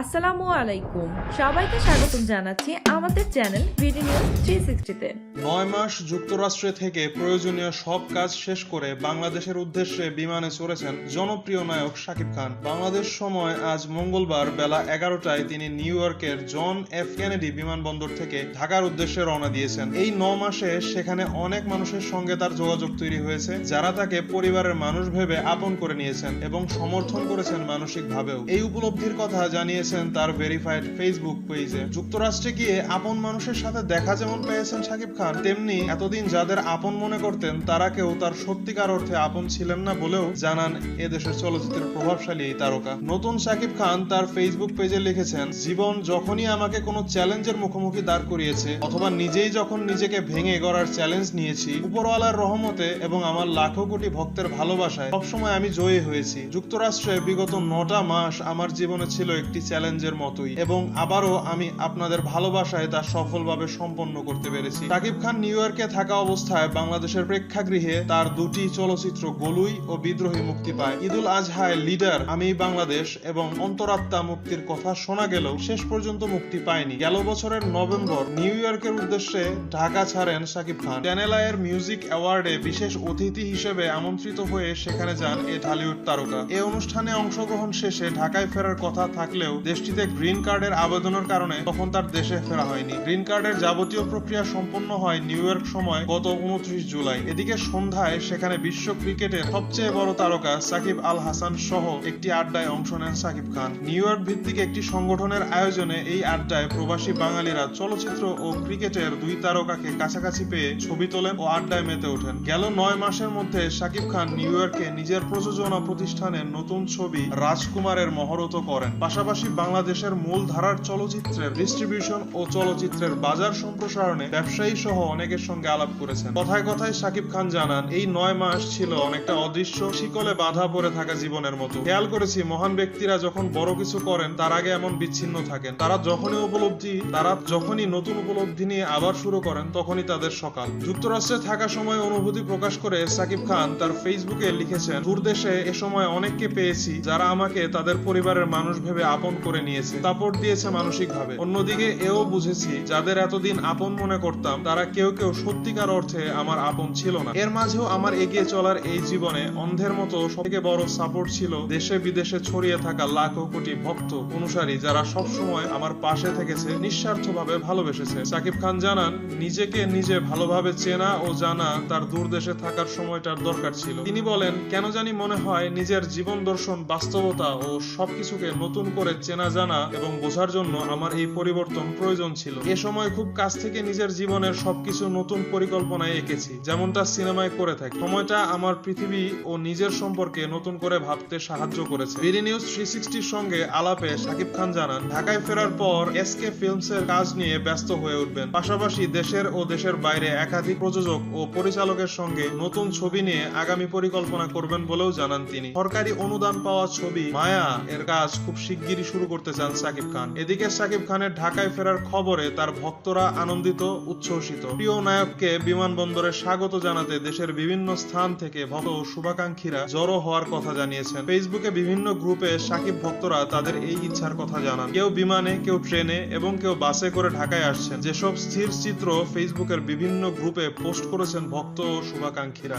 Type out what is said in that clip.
আসসালামু আলাইকুম। সবাইকে স্বাগতম জানাচ্ছি আমাদের চ্যানেল বিডি নিউজ থ্রি সিক্সটিতে নয় মাস যুক্তরাষ্ট্রে থেকে প্রয়োজনীয় সব কাজ শেষ করে বাংলাদেশের উদ্দেশ্যে বিমানে চড়েছেন জনপ্রিয় নায়ক শাকিব খান। বাংলাদেশ সময় আজ মঙ্গলবার বেলা এগারোটায় তিনি নিউ ইয়র্কের জন এফ কেনেডি বিমানবন্দর থেকে ঢাকার উদ্দেশ্যে রওনা দিয়েছেন। এই ন মাসে সেখানে অনেক মানুষের সঙ্গে তার যোগাযোগ তৈরি হয়েছে, যারা তাকে পরিবারের মানুষ ভেবে আপন করে নিয়েছেন এবং সমর্থন করেছেন মানসিকভাবেও। এই উপলব্ধির কথা জানিয়েছেন তার ভেরিফাইড ফেসবুক পেজে যুক্তরাষ্ট্রে গিয়ে আপন মানুষের সাথে দেখা যেমন পেয়েছেন শাকিব খান, তেমনি এতদিন যাদের আপন মনে করতেন, তারা কেউ তার সত্যিকার অর্থে আপন ছিলেন না বলেও জানান এদেশের চলচ্চিত্রের প্রভাবশালী এই তারকা। নতুন শাকিব খান তার ফেসবুক পেজে লিখেছেন, জীবন যখনই আমাকে কোনো চ্যালেঞ্জের মুখোমুখি দাঁড় করিয়েছে, অথবা নিজেই যখন নিজেকে ভেঙে গড়ার চ্যালেঞ্জ নিয়েছি, উপরওয়ালার রহমতে এবং আমার লাখো কোটি ভক্তের ভালোবাসায় সবসময় আমি জয়ী হয়েছি। যুক্তরাষ্ট্রে বিগত নটা মাস আমার জীবনে ছিল একটি চ্যালেঞ্জের মতোই। এবং আবারও আমি আপনাদের ভালোবাসায় তা সফলভাবে সম্পন্ন করতে পেরেছি। শাকিব খান নিউ ইয়র্কে থাকা অবস্থায় বাংলাদেশের প্রেক্ষাগৃহে তার দুটি চলচ্চিত্র গলুই ও বিদ্রোহী মুক্তি পায়। ঈদুল আজহায় লিডার, আমি বাংলাদেশ এবং অন্তরাত্মা মুক্তির কথা শোনা গেলেও শেষ পর্যন্ত মুক্তি পায়নি। গেল বছরের নভেম্বর নিউ ইয়র্কের উদ্দেশ্যে ঢাকা ছাড়েন শাকিব খান। চ্যানেল আয়ের মিউজিক অ্যাওয়ার্ডে বিশেষ অতিথি হিসেবে আমন্ত্রিত হয়ে সেখানে যান এ ঢালিউড তারকা। এ অনুষ্ঠানে অংশগ্রহণ শেষে ঢাকায় ফেরার কথা থাকলেও দেশটিতে গ্রিন কার্ডের আবেদনের কারণে তখন তার দেশে ফেরা হয়নি। গ্রিন কার্ডের যাবতীয় প্রক্রিয়া সম্পন্ন হয় নিউ ইয়র্ক সময় গত উনত্রিশ জুলাই। এদিকে সন্ধ্যায় সেখানে বিশ্ব ক্রিকেটের সবচেয়ে বড় তারকা সাকিব আল হাসান সহ একটি আড্ডায় অংশ নেন সাকিব খান। নিউ ইয়র্ক ভিত্তিক একটি সংগঠনের আয়োজনে এই আড্ডায় প্রবাসী বাঙালিরা চলচ্চিত্র ও ক্রিকেটের দুই তারকাকে কাছাকাছি পেয়ে ছবি তোলেন ও আড্ডায় মেতে ওঠেন। গেল নয় মাসের মধ্যে সাকিব খান নিউ ইয়র্কে নিজের প্রযোজনা প্রতিষ্ঠানের নতুন ছবি রাজকুমারের মহরত করেন। পাশাপাশি বাংলাদেশের মূল ধারার চলচ্চিত্রের ডিস্ট্রিবিউশন ও চলচ্চিত্রের বাজার সম্প্রসারণে ব্যবসায়ী সহ অনেকের সঙ্গে আলাপ করেছেন। কথায় কথায় সাকিব খান জানান, এই নয় মাস ছিল অনেকটা অদৃশ্য। শিকলে বাধা পড়ে থাকা জীবনের মতো। খেয়াল করেছি, মহান ব্যক্তিরা যখন বড় কিছু করেন, তার আগে এমন বিচ্ছিন্ন থাকেন। তারা যখনই উপলব্ধি, তারা যখনই নতুন উপলব্ধি নিয়ে আবার শুরু করেন, তখনই তাদের সকাল। যুক্তরাষ্ট্রে থাকা সময় অনুভূতি প্রকাশ করে সাকিব খান তার ফেসবুকে লিখেছেন দূরদেশে এ সময় অনেককে পেয়েছি, যারা আমাকে তাদের পরিবারের মানুষ ভেবে আপন করে নিয়েছে। সাপোর্ট দিয়েছে মানসিকভাবে। অন্যদিকে এও বুঝেছি, যাদের এতদিন আপন মনে করতাম, তারা কেউ কেউ সত্যিকার অর্থে আমার আপন ছিল না। এর মাঝেও আমার এগিয়ে চলার এই জীবনে অন্ধের মতো সবথেকে বড় সাপোর্ট ছিল দেশে বিদেশে ছড়িয়ে থাকা লাখো কোটি ভক্ত অনুসারী যারা সব সময় আমার পাশে থেকেছে, নিঃস্বার্থভাবে ভালোবেসেছে। সাকিব খান জানান, নিজেকে নিজে ভালোভাবে চেনা ও জানা তার দূর দেশে থাকার সময়টার দরকার ছিল। তিনি বলেন, কেন জানি মনে হয় নিজের জীবন দর্শন বাস্তবতা ও সবকিছুকে নতুন করে চেনা, জানা এবং বোঝার জন্য আমার এই পরিবর্তন প্রয়োজন ছিল। এ সময় খুব কাছ থেকে নিজের জীবনের সবকিছু নতুন পরিকল্পনায় এঁকেছি, যেমনটা সিনেমায় করে থাকি। সময়টা আমার পৃথিবী ও নিজের সম্পর্কে নতুন করে ভাবতে সাহায্য করেছে। বিডি নিউজ থ্রি সিক্সটির সঙ্গে আলাপে সাকিব খান জানান, ঢাকায় ফেরার পর এসকে ফিল্মস এর কাজ নিয়ে ব্যস্ত হয়ে উঠবেন। পাশাপাশি দেশের ও দেশের বাইরে একাধিক প্রযোজক ও পরিচালকের সঙ্গে নতুন ছবি নিয়ে আগামী পরিকল্পনা করবেন বলেও জানান তিনি। সরকারি অনুদান পাওয়া ছবি মায়া এর কাজ খুব শিগগিরই শুরু করতে চান সাকিব খান। এদিকে সাকিব খানের ঢাকায় ফেরার খবরে তার ভক্তরা আনন্দিত, উচ্ছ্বসিত। প্রিয় নায়ককে বিমানবন্দরে স্বাগত জানাতে দেশের বিভিন্ন স্থান থেকে ভক্ত ও শুভাকাঙ্ক্ষীরা জড়ো হওয়ার কথা জানিয়েছেন। ফেসবুকে বিভিন্ন গ্রুপে সাকিব ভক্তরা তাদের এই ইচ্ছার কথা জানান। কেউ বিমানে, কেউ ট্রেনে এবং কেউ বাসে করে ঢাকায় আসছেন। যেসব স্থির চিত্র ফেসবুকের বিভিন্ন গ্রুপে পোস্ট করেছেন ভক্ত ও শুভাকাঙ্ক্ষীরা।